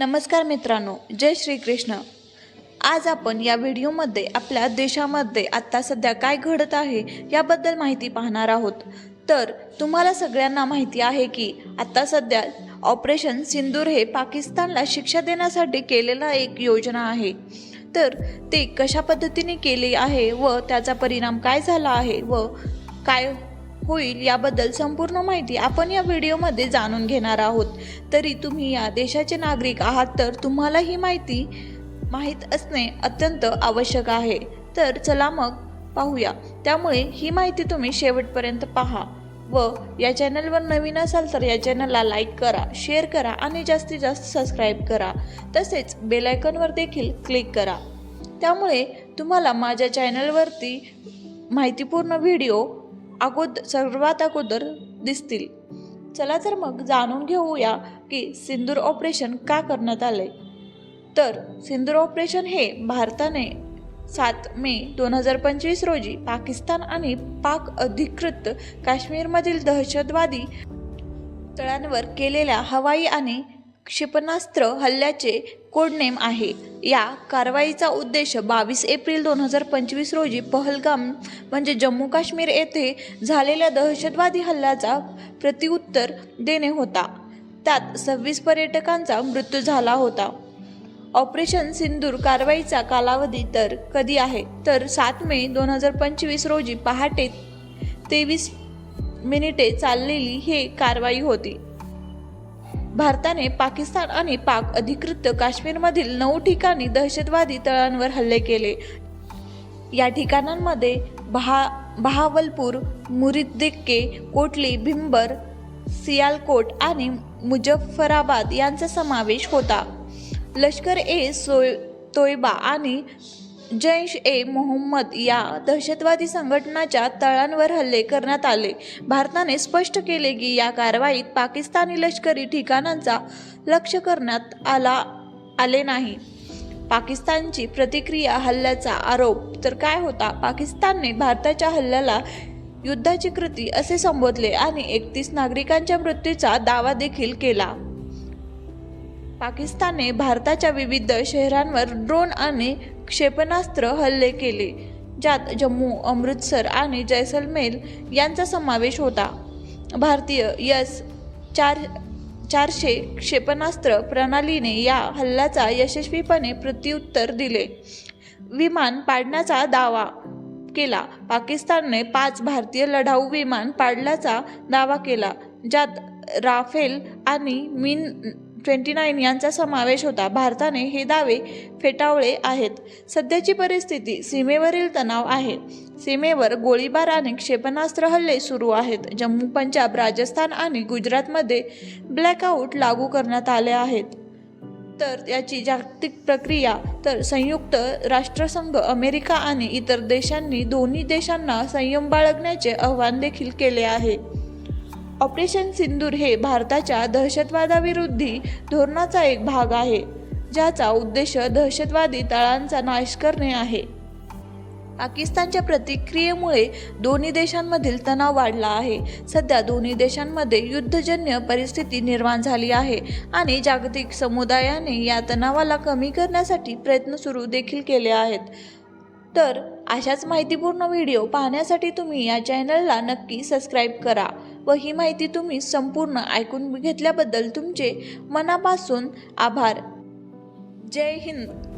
नमस्कार मित्रांनो जय श्रीकृष्ण. आज आपण या व्हिडिओमध्ये आपल्या देशामध्ये आत्ता सध्या काय घडत आहे याबद्दल माहिती पाहणार आहोत. तर तुम्हाला सगळ्यांना माहिती आहे की आत्ता सध्या ऑपरेशन सिंदूर हे पाकिस्तानला शिक्षा देण्यासाठी केलेला एक योजना आहे. तर ते कशा पद्धतीने केले आहे व त्याचा परिणाम काय झाला आहे व काय होईल याबद्दल संपूर्ण माहिती आपण या व्हिडिओमध्ये जाणून घेणार आहोत. तरी तुम्ही या देशाचे नागरिक आहात तर तुम्हाला ही माहिती माहीत असणे अत्यंत आवश्यक आहे. तर चला मग पाहूया. त्यामुळे ही माहिती तुम्ही शेवटपर्यंत पहा व या चॅनलवर नवीन असाल तर या चॅनलला लाईक करा शेअर करा आणि जास्तीत जास्त सबस्क्राईब करा. तसेच बेलायकनवर देखील क्लिक करा. त्यामुळे तुम्हाला माझ्या चॅनलवरती माहितीपूर्ण व्हिडिओ अगोद सर्वात अगोदर दिसतील. चला तर मग जाणून घेऊया की सिंदूर ऑपरेशन का करण्यात आले तर सिंदूर ऑपरेशन हे भारताने सात मे दोन हजार पंचवीस रोजी पाकिस्तान आणि पाक अधिकृत काश्मीरमधील दहशतवादी तळांवर केलेल्या हवाई आणि क्षेपणास्त्र हल्ल्याचे कोडनेम आहे. या कारवाईचा उद्देश बावीस एप्रिल दोन हजार पंचवीस रोजी पहलगाम म्हणजे जम्मू काश्मीर येथे झालेल्या दहशतवादी हल्ल्याचा प्रत्युत्तर देणे होता. त्यात सव्वीस पर्यटकांचा मृत्यू झाला होता. ऑपरेशन सिंदूर कारवाईचा कालावधी तर कधी आहे? तर सात मे दोन हजार पंचवीस रोजी पहाटे तेवीस मिनिटे चाललेली ही कारवाई होती. भारताने पाकिस्तान आणि पाक अधिकृत काश्मीरमधील नऊ ठिकाणी दहशतवादी तळांवर हल्ले केले. या ठिकाणांमध्ये बहा बहावलपूर मुरिद्दिक्के कोटली भिंबर सियालकोट आणि मुजफ्फराबाद यांचा समावेश होता. लष्कर ए सोय तोयबा आणि जैश ए मोहम्मद या दहशतवादी संघटनाच्या तळांवर हल्ले करण्यात आले. भारताने स्पष्ट केले की या कारवाईत पाकिस्तानी लष्करी ठिकाणांचा लक्ष करण्यात आला आले नाही. पाकिस्तानची प्रतिक्रिया हल्ल्याचा आरोप. तर काय होता? पाकिस्तानने भारताच्या हल्ल्याला युद्धाची कृती असे संबोधले आणि एकतीस नागरिकांच्या मृत्यूचा दावा देखील केला. पाकिस्तानने भारताच्या विविध शहरांवर ड्रोन आणि क्षेपणास्त्र हल्ले केले ज्यात जम्मू अमृतसर आणि जैसलमेर यांचा समावेश होता. भारतीय यस चार चारशे क्षेपणास्त्र प्रणालीने या हल्ल्याचा यशस्वीपणे प्रत्युत्तर दिले. विमान पाडण्याचा दावा केला. पाकिस्तानने पाच भारतीय लढाऊ विमान पाडल्याचा दावा केला ज्यात राफेल आणि मिन ट्वेंटी नाईन यांचा समावेश होता. भारताने हे दावे फेटावळे आहेत. सध्याची परिस्थिती सीमेवरील तणाव आहे. सीमेवर गोळीबार आणि क्षेपणास्त्र हल्ले सुरू आहेत. जम्मू पंजाब राजस्थान आणि गुजरातमध्ये ब्लॅकआउट लागू करण्यात आले आहेत. तर याची जागतिक प्रक्रिया तर संयुक्त राष्ट्रसंघ अमेरिका आणि इतर देशांनी दोन्ही देशांना संयम बाळगण्याचे आवाहन देखील केले आहे. ऑपरेशन सिंदूर हे भारताच्या दहशतवादाविरोधी धोरणाचा एक भाग आहे ज्याचा उद्देश दहशतवादी तळांचा नाश करणे आहे. पाकिस्तानच्या प्रतिक्रियेमुळे दोन्ही देशांमधील तणाव वाढला आहे. सध्या दोन्ही देशांमध्ये युद्धजन्य परिस्थिती निर्माण झाली आहे आणि जागतिक समुदायाने या तणावाला कमी करण्यासाठी प्रयत्न सुरू देखील केले आहेत. तर अशाच माहितीपूर्ण व्हिडिओ पाहण्यासाठी तुम्ही या चॅनलला नक्की सबस्क्राईब करा. व ही माहिती तुम्ही संपूर्ण ऐकून घेतल्याबद्दल तुमचे मनापासून आभार. जय हिंद.